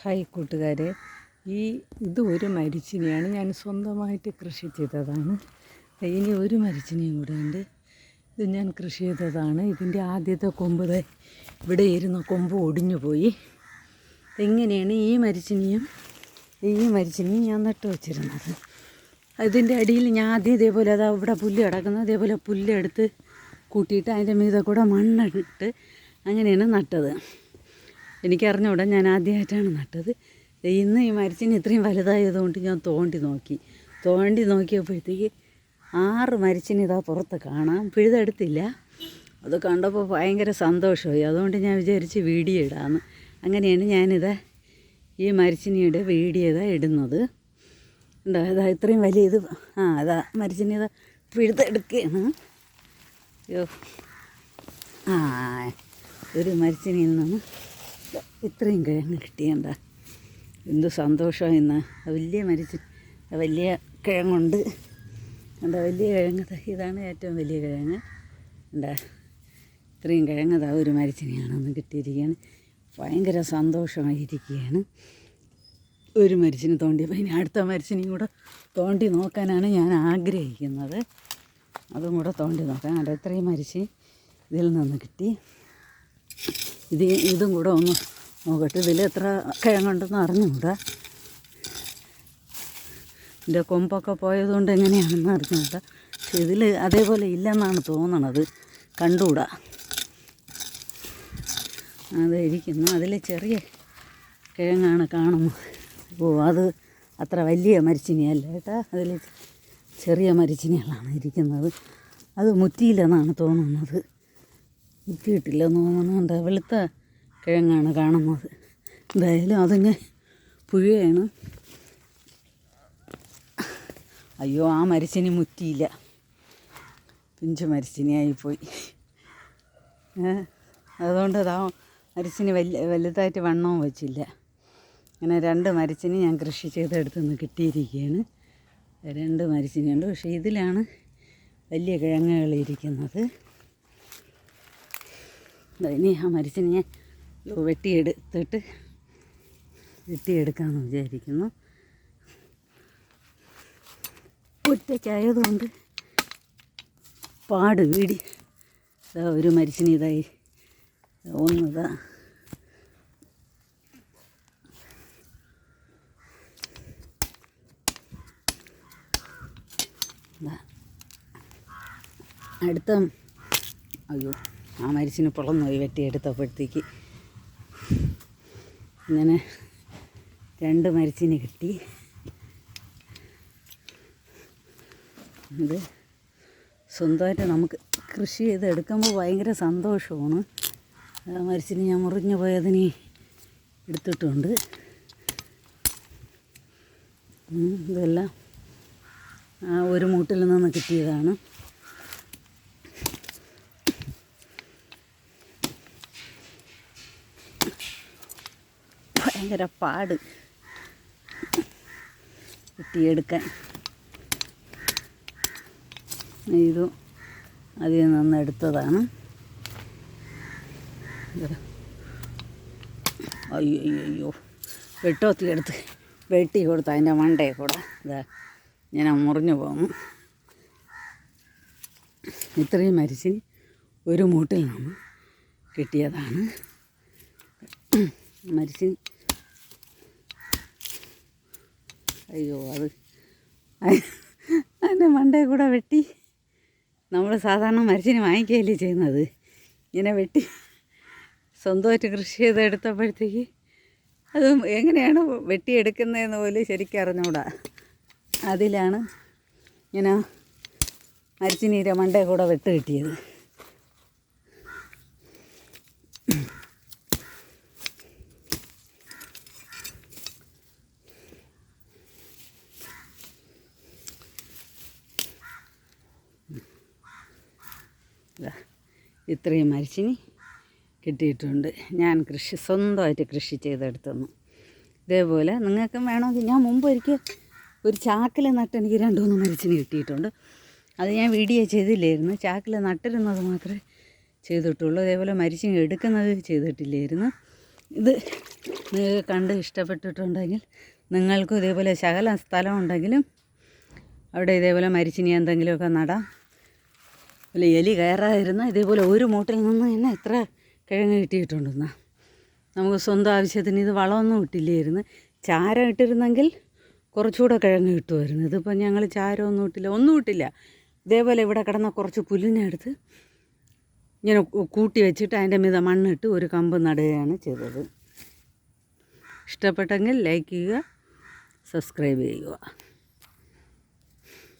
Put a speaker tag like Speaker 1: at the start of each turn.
Speaker 1: Hi കൂട്ടുകാരെ. ഈ ഇത് ഒരു മരിച്ചിനിയാണ് ഞാൻ സ്വന്തമായിട്ട് കൃഷി ചെയ്തതാണ്. ഇനി ഒരു മരിച്ചിനിയും കൂടെ ഉണ്ട്. ഇത് ഞാൻ കൃഷി ചെയ്തതാണ്. ഇതിന്റെ ആദ്യത്തെ കൊമ്പ് ഇവിടെ ഇരുന്ന കൊമ്പ് ഒടിഞ്ഞു പോയി. എങ്ങനെയാണ് ഈ മരിച്ചിനിയും ഈ മരിച്ചിനിയും ഞാൻ നട്ടു വച്ചിരുന്നത്. അതിന്റെ അടിയിൽ ഞാൻ ആദ്യം ഇതേപോലെ അതാ ഇവിടെ പുല്ല് കിടക്കുന്നത്. അതേപോലെ പുല്ലെടുത്ത് കൂട്ടിയിട്ട് അതിന്റെ മീതെ കൂടെ മണ്ണിട്ട് അങ്ങനെയാണ് നട്ടത്. എനിക്കറിഞ്ഞൂടാ ഞാൻ ആദ്യമായിട്ടാണ് നട്ടത്. ഇന്ന് ഈ മരച്ചിന് ഇത്രയും വലുതായതുകൊണ്ട് ഞാൻ തോണ്ടി നോക്കി. തോണ്ടി നോക്കിയപ്പോഴത്തേക്ക് ആറ് മരച്ചിന് ഇതാ പുറത്ത് കാണാം. പിഴുതെടുത്തില്ല. അത് കണ്ടപ്പോൾ ഭയങ്കര സന്തോഷമായി. അതുകൊണ്ട് ഞാൻ വിചാരിച്ച് വീഡിയോ ഇടാമെന്ന് അങ്ങനെയാണ് ഞാനിത് ഈ മരച്ചിനിയുടെ വീഡിയോ ഇതാ ഇടുന്നത്. ഉണ്ടോ ഇതാ ഇത്രയും വലിയ ഇത്. ആ അതാ മരച്ചിനി ഇതാ പിഴുതെടുക്കുകയാണ്. അയ്യോ ആ ഒരു മരച്ചിനിയിൽ ഇത്രയും കിഴങ്ങ് കിട്ടിയണ്ട എന്ത്? സന്തോഷം ഇന്ന്. വലിയ മരിച്ച് വലിയ കിഴങ്ങുണ്ട്. എന്താ വലിയ കിഴങ്ങ്? ഇതാണ് ഏറ്റവും വലിയ കിഴങ്ങ്. എന്താ? ഇത്രയും കിഴങ്ങ് അതാ ഒരു മരിച്ചിനെയാണെന്ന് കിട്ടിയിരിക്കുകയാണ് ഭയങ്കര സന്തോഷമായിരിക്കുകയാണ് ഒരു മരിച്ചിന് തോണ്ടിയപ്പോൾ ഇനി അടുത്ത മരിച്ചിനെയും കൂടെ തോണ്ടി നോക്കാനാണ് ഞാൻ ആഗ്രഹിക്കുന്നത്. അതും കൂടെ തോണ്ടി നോക്കാൻ. അല്ല ഇത്രയും മരിച്ച് ഇതിൽ നിന്ന് കിട്ടി. ഇത് ഇതും കൂടെ ഒന്ന് നോക്കട്ടെ. ഇതിൽ എത്ര കിഴങ്ങുണ്ടെന്ന് അറിഞ്ഞുകൂടാ. ഇതിന്റെ കൊമ്പൊക്കെ പോയതുകൊണ്ട് എങ്ങനെയാണെന്ന് അറിഞ്ഞുകൂടാ. പക്ഷെ ഇതിൽ അതേപോലെ ഇല്ലെന്നാണ് തോന്നണത്. കണ്ടുകൂടാ. അത് ഇരിക്കുന്നു അതിൽ ചെറിയ കിഴങ്ങാണ് കാണുന്നു ഓ അത് അത്ര വലിയ മരിച്ചിനിയല്ല കേട്ടാ. അതിൽ ചെറിയ മരിച്ചിനികളാണ് ഇരിക്കുന്നത്. അത് മുറ്റിയില്ലെന്നാണ് തോന്നുന്നത്. മുറ്റിയിട്ടില്ലെന്ന് തോന്നുന്നുണ്ട് വെളുത്ത കിഴങ്ങാണ് കാണുന്നത്. എന്തായാലും അതിങ്ങനെ പുഴയാണ് അയ്യോ ആ മരച്ചിനി മുറ്റിയില്ല. പിഞ്ച് മരച്ചിനിയായിപ്പോയി അതുകൊണ്ട് അതാ മരച്ചിനി വലിയ വലുതായിട്ട് വണ്ണവും വെച്ചില്ല. അങ്ങനെ രണ്ട് മരച്ചിനി ഞാൻ കൃഷി ചെയ്തെടുത്തുനിന്ന് കിട്ടിയിരിക്കുകയാണ്. രണ്ട് മരിച്ചിനിയുണ്ട് പക്ഷേ ഇതിലാണ് വലിയ കിഴങ്ങുകൾ ഇരിക്കുന്നത്. ഇനി ആ മരിച്ചിന് ഞാൻ വെട്ടിയെടുത്തിട്ട് വെട്ടിയെടുക്കാമെന്ന് വിചാരിക്കുന്നു. ഒറ്റയ്ക്കായതുകൊണ്ട് പാട് വീടി. ഒരു മരിച്ചിന് ഇതായി. ഒന്നതാ. അടുത്ത. അയ്യോ. ആ മരിച്ചിന് പൊളന്നുപോയി വെട്ടിയെടുത്തപ്പോഴത്തേക്ക് ഇങ്ങനെ രണ്ട് മരിച്ചിന് കിട്ടി. ഇത് സ്വന്തമായിട്ട് നമുക്ക് കൃഷി ചെയ്ത് എടുക്കുമ്പോൾ ഭയങ്കര സന്തോഷമാണ്. ആ മരിച്ചിന് ഞാൻ മുറിഞ്ഞു പോയതിനെ എടുത്തിട്ടുണ്ട്. ഇതെല്ലാം ആ ഒരു മൂട്ടിൽ നിന്ന് കിട്ടിയതാണ്. ഭയങ്കര പാട്. കുത്തിയെടുക്കാൻ. ഇതും അതിൽ നിന്ന് എടുത്തതാണ്. അയ്യോ അയ്യോ വെട്ടോത്തി എടുത്ത് വെട്ടി കൊടുത്ത് അതിന്റെ മണ്ടയെ കൂടെ. ഇതാ ഞാൻ മുറിഞ്ഞു പോകുന്നു ഇത്രയും മരിച്ചിന് ഒരു മൂട്ടിൽ നിന്ന് കിട്ടിയതാണ്. മരിച്ചിന് അയ്യോ അത്. അതിന്റെ മണ്ടയിൽ കൂടെ വെട്ടി നമ്മൾ സാധാരണ മരിച്ചിന് വാങ്ങിക്കുകയല്ലേ ചെയ്യുന്നത്? ഇങ്ങനെ വെട്ടി സ്വന്തമായിട്ട് കൃഷി ചെയ്തെടുത്തപ്പോഴത്തേക്ക് അത് എങ്ങനെയാണ് വെട്ടിയെടുക്കുന്നതെന്ന് പോലും ശരിക്കും അറിഞ്ഞുകൂടാ അതിലാണ് ഇങ്ങനെ മരിച്ചിനീരെ മണ്ടയിൽ കൂടെ വെട്ട് കിട്ടിയത്. ഇത്രയും മരിച്ചിനി കിട്ടിയിട്ടുണ്ട്. ഞാൻ കൃഷി സ്വന്തമായിട്ട് കൃഷി ചെയ്തെടുത്തു ഇതേപോലെ നിങ്ങൾക്കും വേണമെങ്കിൽ ഞാൻ മുമ്പ് ഒരിക്കൽ ഒരു ചാക്കിൽ നട്ട് എനിക്ക് രണ്ട് മൂന്ന് മരിച്ചിനി കിട്ടിയിട്ടുണ്ട്. അത് ഞാൻ വീഡിയോ ചെയ്തില്ലായിരുന്നു. ചാക്കിൽ നട്ടിരുന്നത് മാത്രമേ ചെയ്തിട്ടുള്ളൂ. അതേപോലെ മരിച്ചിനി എടുക്കുന്നത് ചെയ്തിട്ടില്ലായിരുന്നു. ഇത് നിങ്ങൾക്ക് കണ്ട് ഇഷ്ടപ്പെട്ടിട്ടുണ്ടെങ്കിൽ നിങ്ങൾക്കും ഇതേപോലെ ശകല സ്ഥലമുണ്ടെങ്കിലും അവിടെ ഇതേപോലെ മരിച്ചിനി എന്തെങ്കിലുമൊക്കെ നടാം. അല്ല എലി കയറാതിരുന്ന ഇതേപോലെ ഒരു മൂട്ടിൽ നിന്ന് തന്നെ എത്ര കിഴങ്ങ് കിട്ടിയിട്ടുണ്ടെന്നാ നമുക്ക് സ്വന്തം ആവശ്യത്തിന് ഇത് വളമൊന്നും ഇട്ടില്ലായിരുന്നു. ചാരം ഇട്ടിരുന്നെങ്കിൽ കുറച്ചുകൂടെ കിഴങ്ങ് കിട്ടുമായിരുന്നു. ഇതിപ്പോൾ ഞങ്ങൾ ചാരമൊന്നും ഇട്ടില്ല ഒന്നും ഇട്ടില്ല. ഇതേപോലെ ഇവിടെ കിടന്ന കുറച്ച് പുല്ലിനെടുത്ത് ഇങ്ങനെ കൂട്ടി വെച്ചിട്ട് അതിന്റെ മീത മണ്ണിട്ട് ഒരു കമ്പ് നടുകയാണ് ചെയ്തത്. ഇഷ്ടപ്പെട്ടെങ്കിൽ ലൈക്ക് ചെയ്യുക സബ്സ്ക്രൈബ് ചെയ്യുക.